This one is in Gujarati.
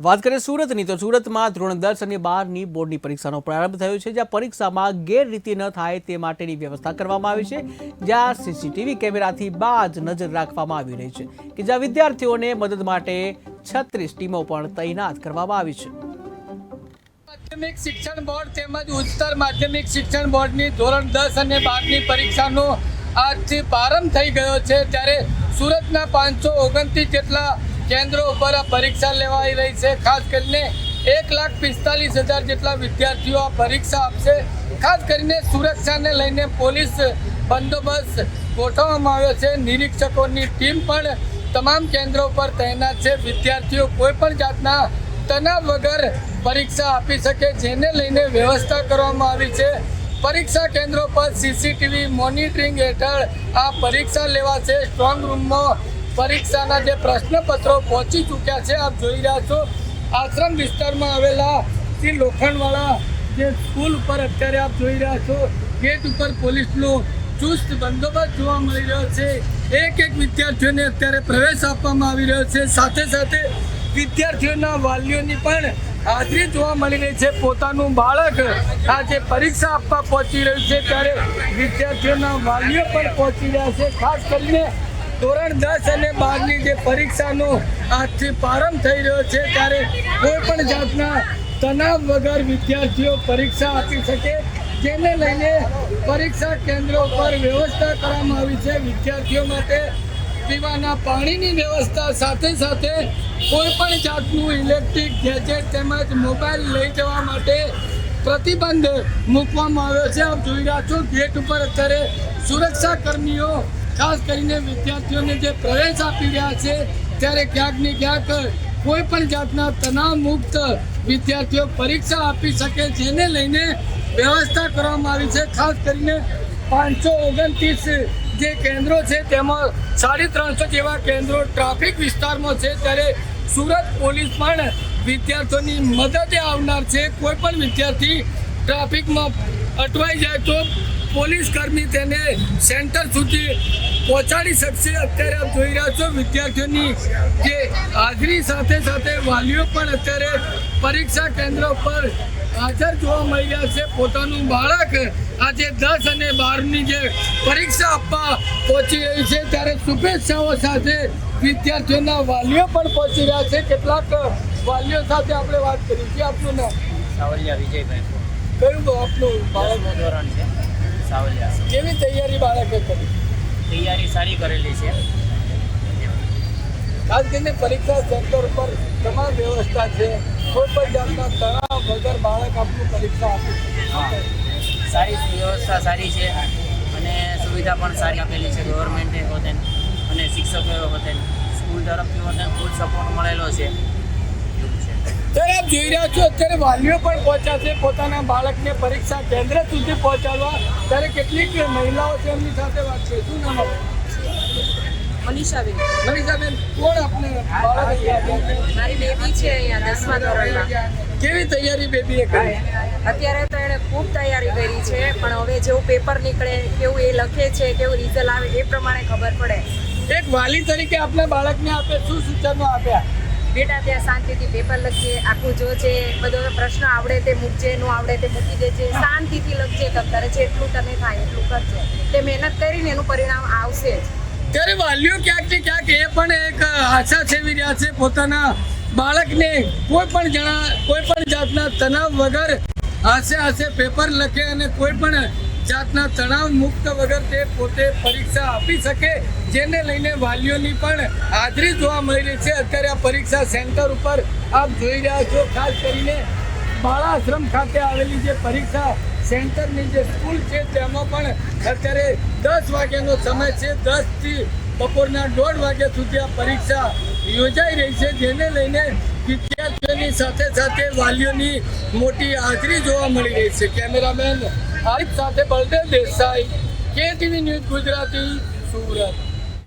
વાત કરીએ સુરતની, તો સુરતમાં ધોરણ દસ અને બારની બોર્ડની પરીક્ષાનો પ્રારંભ થયો છે, જ્યાં પરીક્ષામાં ગેરરીતિ ન થાય તે માટેની વ્યવસ્થા કરવામાં આવી છે, જ્યાં સીસીટીવી કેમેરાથી બાજ નજર રાખવામાં આવી રહી છે કે જ્યાં વિદ્યાર્થીઓને મદદ માટે છત્રીસ ટીમો પણ તૈનાત કરવામાં આવી છે. માધ્યમિક શિક્ષણ બોર્ડ તેમજ ઉચ્ચતર માધ્યમિક શિક્ષણ બોર્ડની ધોરણ દસ અને બારની પરીક્ષાનો આજથી પ્રારંભ થઈ ગયો છે, ત્યારે સુરતના પાંચસો ઓગણત્રીસ જેટલા કેન્દ્રો ઉપર આ પરીક્ષા લેવાઈ રહી છે. ખાસ કરીને એક લાખ પિસ્તાલીસ હજાર જેટલા વિદ્યાર્થીઓ આ પરીક્ષા આપશે. ખાસ કરીને સુરક્ષાને લઈને પોલીસ બંદોબસ્ત ગોઠવવામાં આવ્યો છે. નિરીક્ષકોની ટીમ પણ તમામ કેન્દ્રો પર તૈનાત છે. વિદ્યાર્થીઓ કોઈ પણ જાતના તણાવ વગર પરીક્ષા આપી શકે, જેને લઈને વ્યવસ્થા કરવામાં આવી છે. પરીક્ષા કેન્દ્રો પર સીસીટીવી મોનિટરિંગ હેઠળ આ પરીક્ષા લેવાશે. સ્ટ્રોંગ રૂમમાં પરીક્ષાના જે પ્રશ્નપત્રો પહોંચી ચૂક્યા છે, આપ જોઈ રહ્યા છો. આશ્રમ વિસ્તારમાં આવેલા શ્રી લોખંડવાળા જે સ્કૂલ ઉપર અત્યારે આપ જોઈ રહ્યા છો, ગેટ ઉપર પોલીસનો ચુસ્ત બંદોબસ્ત જોવા મળી રહ્યો છે. એક એક વિદ્યાર્થીઓને અત્યારે પ્રવેશ આપવામાં આવી રહ્યો છે. સાથે સાથે વિદ્યાર્થીઓના વાલીઓની પણ હાજરી જોવા મળી રહી છે. પોતાનું બાળક આજે પરીક્ષા આપવા પહોંચી રહ્યું છે. ત્યારે વિદ્યાર્થીઓના વાલીઓ પણ પહોંચી રહ્યા છે. ખાસ કરીને ધોરણ દસ અને બારની જે પરીક્ષાનો આજથી પ્રારંભ થઈ રહ્યો છે, ત્યારે કોઈ પણ જાતના તણાવ વગર વિદ્યાર્થીઓ પરીક્ષા આપી શકે. જેને લઈને પરીક્ષા કેન્દ્રો પર વ્યવસ્થા કરવામાં આવી છે. વિદ્યાર્થીઓ માટે પીવાના પાણીની વ્યવસ્થા સાથે સાથે કોઈ પણ જાતનું ઇલેક્ટ્રિક ગેજેટ તેમજ મોબાઈલ લઈ જવા માટે પ્રતિબંધ મૂકવામાં આવ્યો છે. આપ જોઈ રહ્યા છો, ગેટ ઉપર અત્યારે સુરક્ષા કર્મીઓ ખાસ કરીને વિદ્યાર્થીઓને જે પ્રવેશ આપી રહ્યા છે, ત્યારે ક્યાંક ને ક્યાંક કોઈ પણ જાતના તણાવ મુક્ત વિદ્યાર્થીઓ પરીક્ષા આપી શકે, જેને લઈને વ્યવસ્થા કરવામાં આવી છે. ખાસ કરીને પાંચસો ઓગણત્રીસ જે કેન્દ્રો છે, તેમાં સાડી ત્રણસો જેવા કેન્દ્રો ટ્રાફિક વિસ્તારમાં છે, ત્યારે સુરત પોલીસ પણ વિદ્યાર્થીઓની મદદે આવનાર છે. કોઈ પણ વિદ્યાર્થી ટ્રાફિકમાં અટવાઈ જાય તો પોલીસ કર્મી તેને સેન્ટર સુધી પહોંચાડી શકશે. અત્યારે આપ જોઈ રહ્યા છો વિદ્યાર્થીઓની જે હાજરી સાથે સાથે વાલીઓ પણ અત્યારે પરીક્ષા કેન્દ્ર પર હાજર જોવા મળી રહ્યા છે. પોતાનું બાળક આજે દસ અને બારની જે પરીક્ષા આપવા પહોંચી રહી છે. ત્યારે શુભેચ્છાઓ સાથે વિદ્યાર્થીઓના વાલીઓ પણ પહોંચી રહ્યા છે. કેટલાક વાલીઓ સાથે આપણે વાત કરી. છે આપનું નામ? સાવરિયા વિજયભાઈ. કયું આપનું? બાળક ધોરણ છે. સાવલિયા. કેવી તૈયારી બાળકે કરી? તૈયારી સારી કરેલી છે. ખાસ કરીને પરીક્ષા સેન્ટર પર તમામ વ્યવસ્થા છે. કોઈ પણ જાતના તણાવ વગર બાળક આપનું પરીક્ષા આપી શકે. સારી વ્યવસ્થા સારી છે અને સુવિધા પણ સારી આપેલી છે. ગવર્મેન્ટે હોતે અને શિક્ષકો હોતે સ્કૂલ તરફથી હોતે ફૂલ સપોર્ટ મળેલો છે. ત્યારે આપ જોઈ રહ્યા છો અત્યારે વાલીઓ પણ પહોંચ્યા છે. પોતાના બાળકને પરીક્ષા કેન્દ્ર સુધી પહોંચાડવા. ત્યારે કેટલીક મહિલાઓ છે એમની સાથે વાત છે. શું નામ? મનીષાબેન. મનીષાબેન કોણ આપને? મારી બેબી છે અહીંયા દસમા ધોરણમાં. કેવી તૈયારી બેબીએ કરી? અત્યારે તો એણે ખૂબ તૈયારી કરી છે પણ હવે જેવું પેપર નીકળે કેવું એ લખે છે કેવું રિઝલ્ટ આવે એ પ્રમાણે ખબર પડે. એક વાલી તરીકે આપના બાળકને આપે શું સૂચનો આપ્યા? બેટા, ત્યાં શાંતિથી પેપર લખજે, આખું જોજે બધો પ્રશ્ન આવડે તે મૂકજે, નો આવડે તે મૂકી દેજે. શાંતિથી લખજે તમ તારે, જેટલું તને થાય એટલું કરજે. તે મહેનત કરીને એનું પરિણામ આવશે જ. ત્યારે વાલીઓ ક્યાંક ને ક્યાંક એ પણ એક આશા સેવી રહ્યા છે, પોતાના બાળકને કોઈ પણ જણા, કોઈ પણ જાતના તણાવ વગર હાસે હાસે પેપર લખે અને કોઈ પણ જાતના તણાવ મુક્ત વગર તે પોતે પરીક્ષા આપી શકે, જેને લઈને વાલીઓની પણ હાજરી જોવા મળી રહી છે. અત્યારે આ પરીક્ષા સેન્ટર ઉપર આપ જોઈ રહ્યા છો, ખાસ કરીને બાળાશ્રમ ખાતે આવેલી જે પરીક્ષા સેન્ટરની જે સ્કૂલ છે, તેમાં પણ અત્યારે દસ વાગ્યાનો સમય છે. દસથી બપોરના દોઢ વાગ્યા સુધી આ પરીક્ષા યોજાઈ રહી છે, જેને લઈને વિદ્યાર્થીઓની સાથે સાથે વાલીઓની મોટી હાજરી જોવા મળી રહી છે. કેમેરામેન આરિફ સાથે બલદેવ દેસાઈ કેટીવી ન્યૂઝ ગુજરાતી સુરત.